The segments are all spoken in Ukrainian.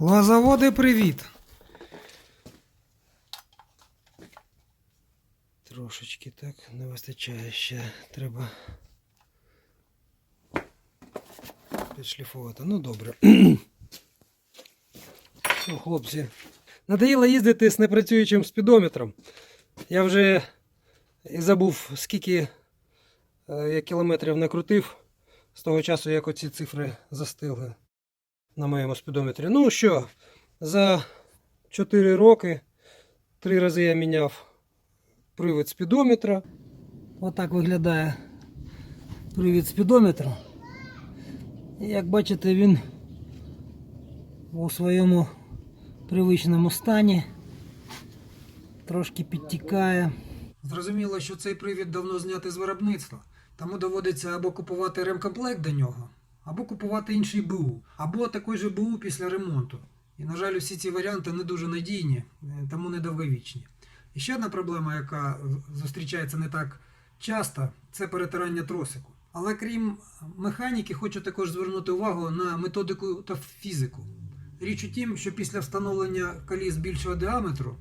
Лозаводи, привіт! Трошечки так не вистачає ще. Треба підшліфувати. Ну добре. Ну, хлопці. Надоїло їздити з непрацюючим спідометром. Я вже і забув, скільки е, я кілометрів накрутив з того часу, як оці цифри застигли на моєму спідометрі. Ну що, за 4 роки три рази я міняв привід спідометра. Отак виглядає привід спідометра. Як бачите, він у своєму привичному стані трошки підтікає. Зрозуміло, що цей привід давно знятий з виробництва, тому доводиться або купувати ремкомплект до нього, або купувати інший БУ, або такий же БУ після ремонту. І, на жаль, всі ці варіанти не дуже надійні, е, тому недовговічні. І ще одна проблема, яка зустрічається не так часто, це перетирання тросику. Але крім механіки, хочу також звернути увагу на методику та фізику. Річ у тім, що після встановлення коліс більшого діаметру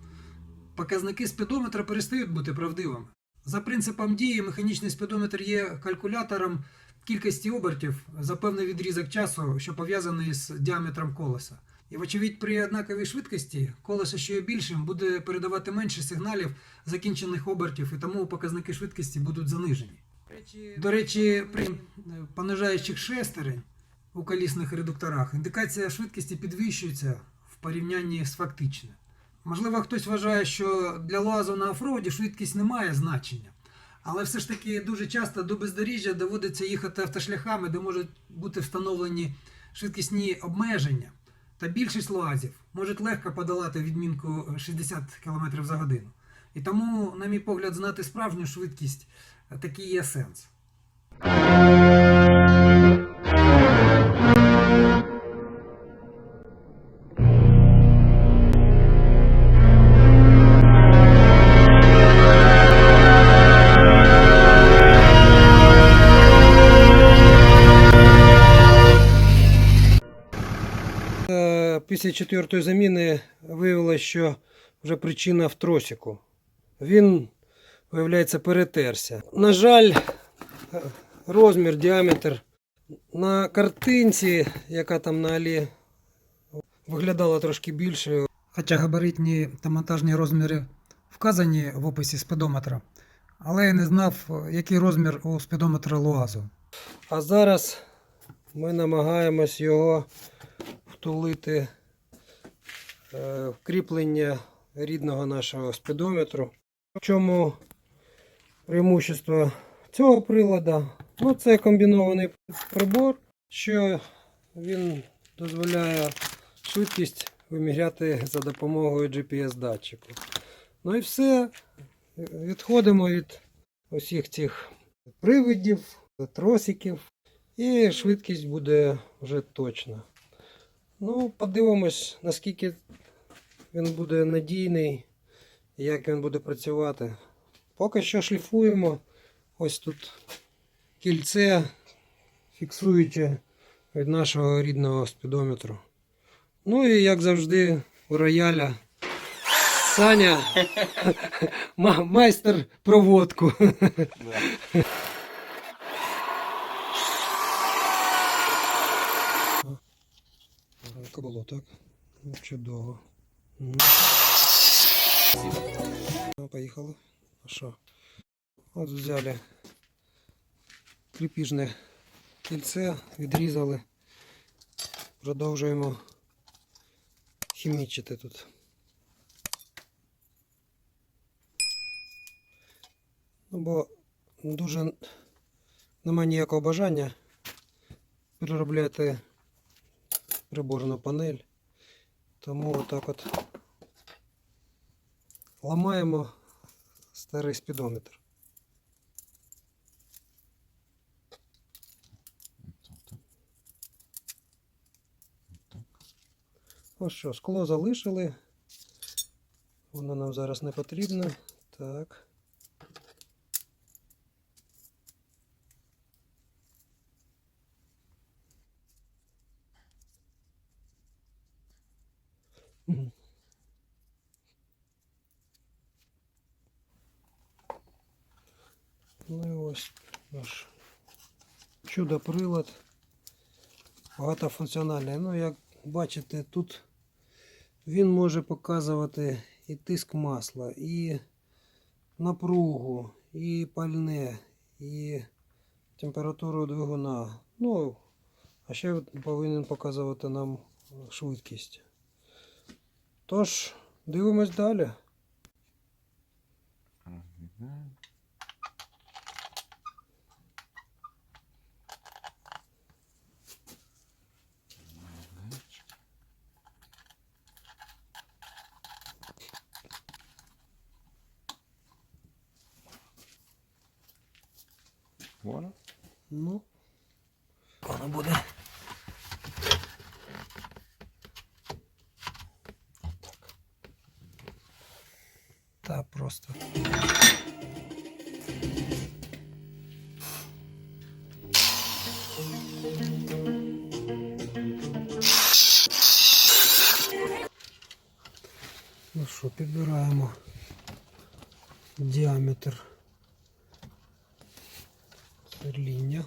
показники спідометра перестають бути правдивими. За принципом дії, механічний спідометр є калькулятором кількості обертів за певний відрізок часу, що пов'язаний з діаметром колеса. І, вочевидь, при однаковій швидкості колесо, що є більшим, буде передавати менше сигналів закінчених обертів, і тому показники швидкості будуть занижені. До речі, при понижаючих шестерень у колісних редукторах індикація швидкості підвищується в порівнянні з фактичною. Можливо, хтось вважає, що для лазу на офроуді швидкість не має значення. Але все ж таки дуже часто до бездоріжжя доводиться їхати автошляхами, де можуть бути встановлені швидкісні обмеження. Та більшість луазів можуть легко подолати відмінку 60 км за годину. І тому, на мій погляд, знати справжню швидкість такий є сенс. Після четвертої заміни виявилося, що вже причина в тросику. Він, виявляється, перетерся. На жаль, розмір, діаметр на картинці, яка там на алі виглядала трошки більше. Хоча габаритні та монтажні розміри вказані в описі спідометра, але я не знав, який розмір у спідометра Луазу. А зараз ми намагаємось його втулити е, в кріплення рідного нашого спідометру. В чому преимущество цього прилада? Ну, це комбінований прибор, що він дозволяє швидкість виміряти за допомогою GPS-датчику. Ну і все. Відходимо від усіх цих привидів, тросиків, і швидкість буде вже точна. Ну, подивимось, наскільки він буде надійний, як він буде працювати. Поки що шліфуємо. Ось тут кільце, фіксуюче від нашого рідного спідометру. Ну і як завжди, у рояля Саня, майстер проводку. Гарненько було, так? Ну, Чудово. Ну, Поїхали. А що? От взяли кріпіжне кільце, відрізали. Продовжуємо хімічити тут. Ну, бо дуже немає ніякого бажання переробляти приборну панель. Тому отак от ламаємо старий спідометр. Ось що, скло залишили. Воно нам зараз не потрібно. Так. Мгм. Ну і ось наш чудо-прилад. Багатофункціональний. Ну, як бачите, тут він може показувати і тиск масла, і напругу, і пальне, і температуру двигуна. Ну, а ще повинен показувати нам швидкість. Тож, дивимось далі. Вуаля. Ну, воно буде. Так, просто. Ну що, підбираємо діаметр Сверління.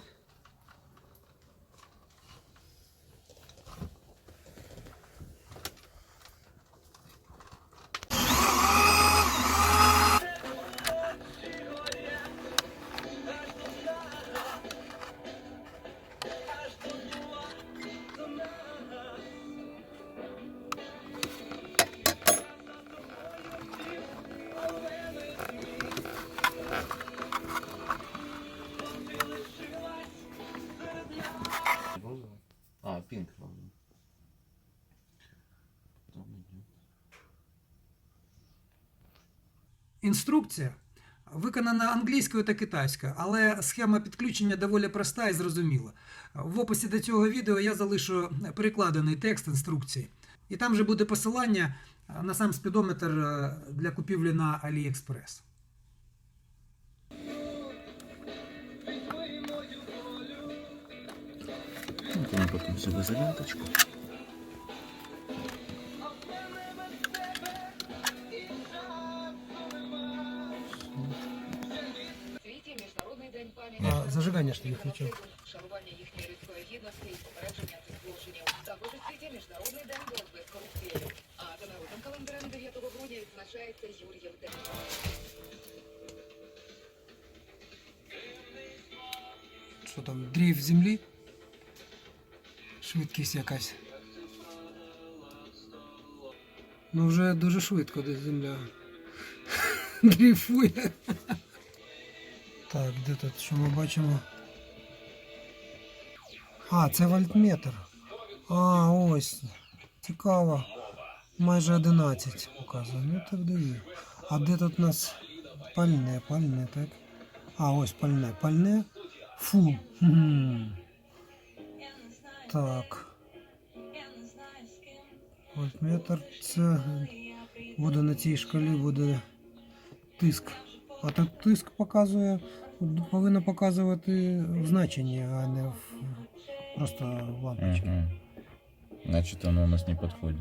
Інструкція виконана англійською та китайською, але схема підключення доволі проста і зрозуміла. В описі до цього відео я залишу перекладений текст інструкції, і там же буде посилання на сам спідометр е, для купівлі на AliExpress. Вот она потом все Міжнародний день пам'яті. А, зажигання ж не включив. Шанування їхньої людської гідності і попередження цих злочинів. Також у світі Міжнародний день боротьби з корупцією. А за народним календарем 9 грудня відзначається Юрієв день. Що там, дрейф землі? Швидкість якась. Ну вже дуже швидко десь земля дрейфує. Так, де тут, що ми бачимо? А, це вольтметр. А, ось. Цікаво. Майже 11 показує. Ну так диві. А де тут у нас пальне, пальне, так? А, ось пальне. Пальне. Фу. Так. Вольтметр це буде на цій шкалі буде тиск. А тут тиск показує, повинно показувати в значенні, а не в просто в лампочці. Мгм. Значит, оно у нас не подходит.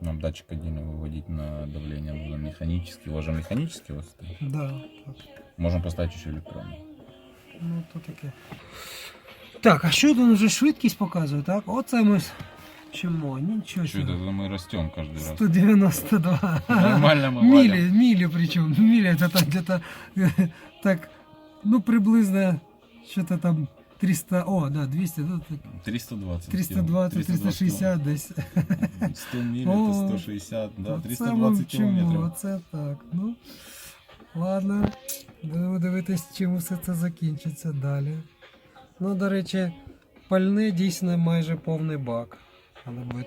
Нам датчик отдельно выводить на давление нужно механически. У вас же механический у вас стоит? Да, так. Можем поставить еще электронный. Ну, то таке. Так, а що тут вже швидкість показує, так? Оце ми чому? Нічого Что это собі. мы растем каждый раз? 192. Нормально мы Мили, валим. мили причем. Мили это там где-то так, ну приблизно что-то там 300, о, да, 200, ну, так, 320. 320, 360 десь. 100 миль, О, это 160, да, Оце ми 320 вчимо, километров. Оце так. Ну, ладно, будемо дивитись, чим все це закінчиться далі. Ну, до речі, пальне дійсно майже повний бак. Але буде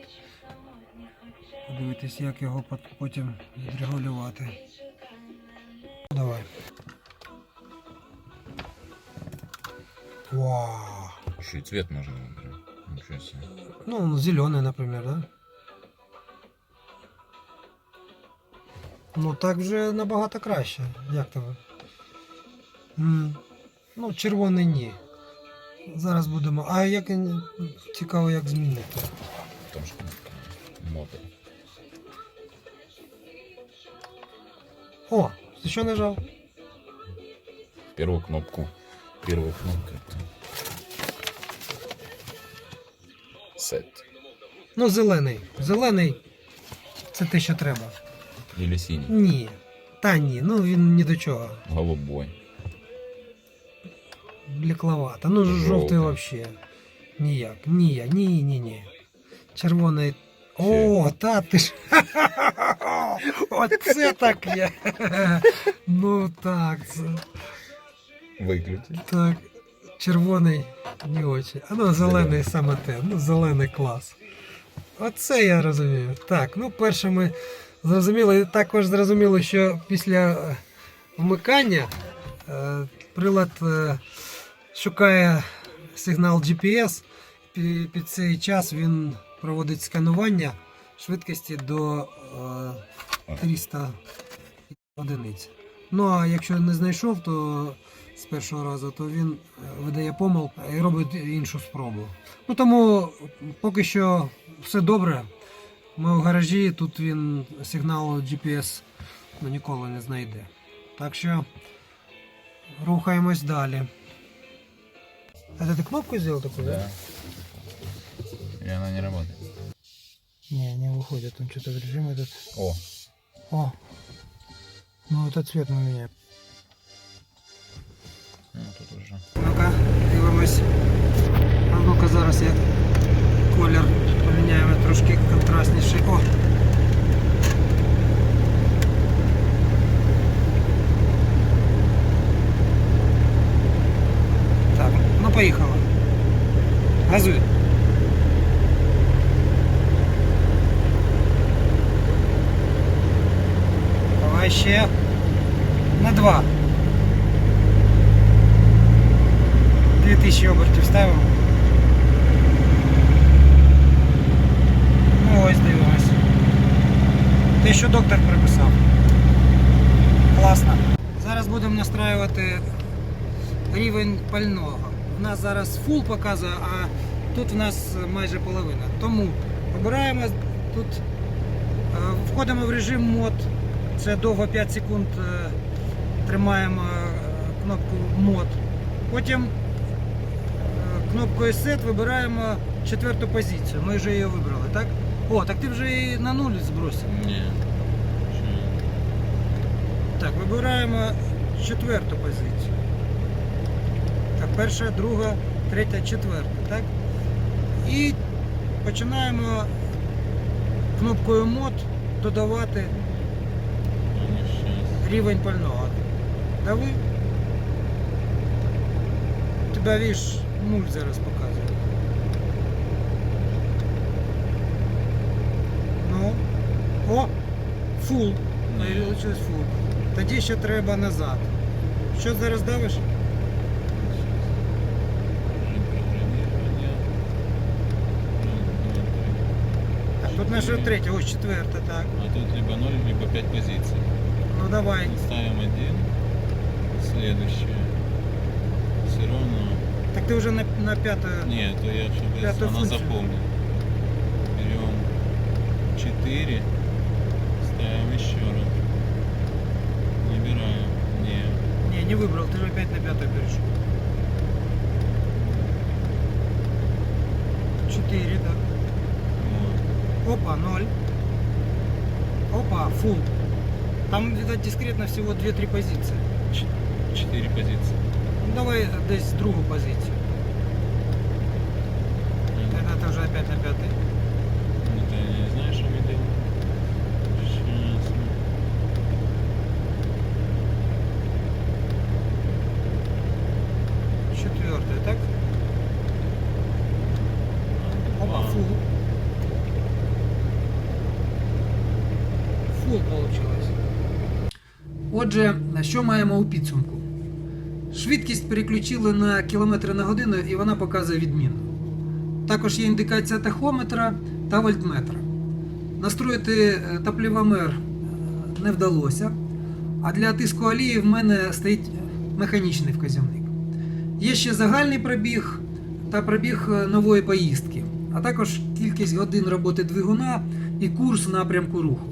подивитись, як його потім відрегулювати. Давай. Вау. Еще и цвет можно выбрать. Ничего себе. Ну, зеленый, например, да? Ну, так вже набагато краще. Як? М, Ну, червоний ні. Зараз будемо. А як цікаво, як змінити. Там же кнопка есть. Смотрим. О, ти що нажав? Первую кнопку. Первую кнопку. Сет. Ну, зелений. Зелений це те, що треба. Или синий. Ні. Та ні, ну він ні до чого. Голубой. Блекловато. Ну, Жовтий. жовтий взагалі. Ніяк. Ні, ні, ні, ні. Червоний. О, та ти ж. Оце так є. Ну так, це. Выключи. Так. Червоний не очі. А ну, зелений саме те. Ну, зелений клас. Оце я розумію. Так, ну перше ми зрозуміли. Також зрозуміло, що після е, вмикання е, прилад е, шукає сигнал GPS. Пі- Під цей час він проводить сканування швидкості до е, 300 одиниць. Ну а якщо не знайшов, то з першого разу, то він е, видає помилку і робить іншу спробу. Ну тому поки що все добре. Ми в гаражі, тут він сигналу GPS ну, ніколи не знайде. Так що рухаємось далі. А ти кнопку зробив таку? Да. Или она не работает? Не, не выходит, он что-то в режим этот. О, О! Ну этот цвет мы меняем. ну тут уже. Ну-ка, дивимось. А ну-ка зараз я колір поміняємо трошки контрастніший. О! Те, що доктор приписав. Класно. Зараз будемо настраювати рівень пального. У нас зараз фул показує, а тут в нас майже половина. Тому обираємо тут, е, входимо в режим мод. Це довго 5 секунд е, тримаємо е, кнопку мод. Потім кнопкою Set вибираємо четверту позицію. Ми вже її вибрали, так? О, так ти вже і на нуль збросив. Не. Так, вибираємо четверту позицію. Так, перша, друга, третя, четверта, так? І починаємо кнопкою мод додавати рівень пального. Дави. Тебе віж нуль зараз показує. О! Фул. Вийшло фул. Тоді ще треба назад. Що зараз давиш? Так, тут наша третя, ось четверта, так. А тут либо 0, либо 5 позиций. Ну давай. Ставим один, следующее. Все равно. Так ти вже на, на п'ятою. Нет, то я чтобы Пятую она функцию. Берем 4, ставим еще раз. Набираем. Не. Не, не вибрав, ти вже опять на п'ятою перейшов. Чотири, так. Вот. Опа, ноль. Опа, фул. Там, видать, дискретно всего 2-3 позиции. 4 позиции. Ну, давай десь другу позицію. Тогда ты уже опять на пятой. Отже, що маємо у підсумку? Швидкість переключили на кілометри на годину і вона показує відмінно. Також є індикація тахометра та вольтметра. Настроїти е, е, не вдалося, а для тиску олії в мене стоїть механічний вказівник. Є ще загальний пробіг та пробіг е, нової поїздки, а також кількість годин роботи двигуна і курс напрямку руху.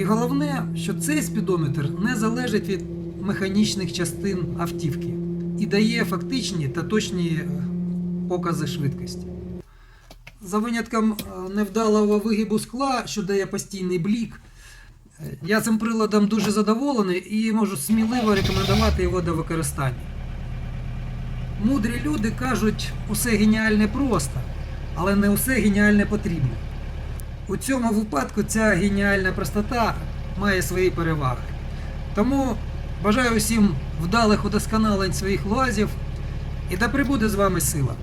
І головне, що цей спідометр не залежить від механічних частин автівки і дає фактичні та точні е, покази швидкості. За винятком е, невдалого вигибу скла, що дає постійний блік, е, я цим приладом дуже задоволений і можу сміливо рекомендувати його до використання. Мудрі люди кажуть, усе геніальне просто, але не усе геніальне потрібно. У цьому випадку ця геніальна простота має свої переваги. Тому бажаю всім вдалих удосконалень своїх лазів і да прибуде з вами сила.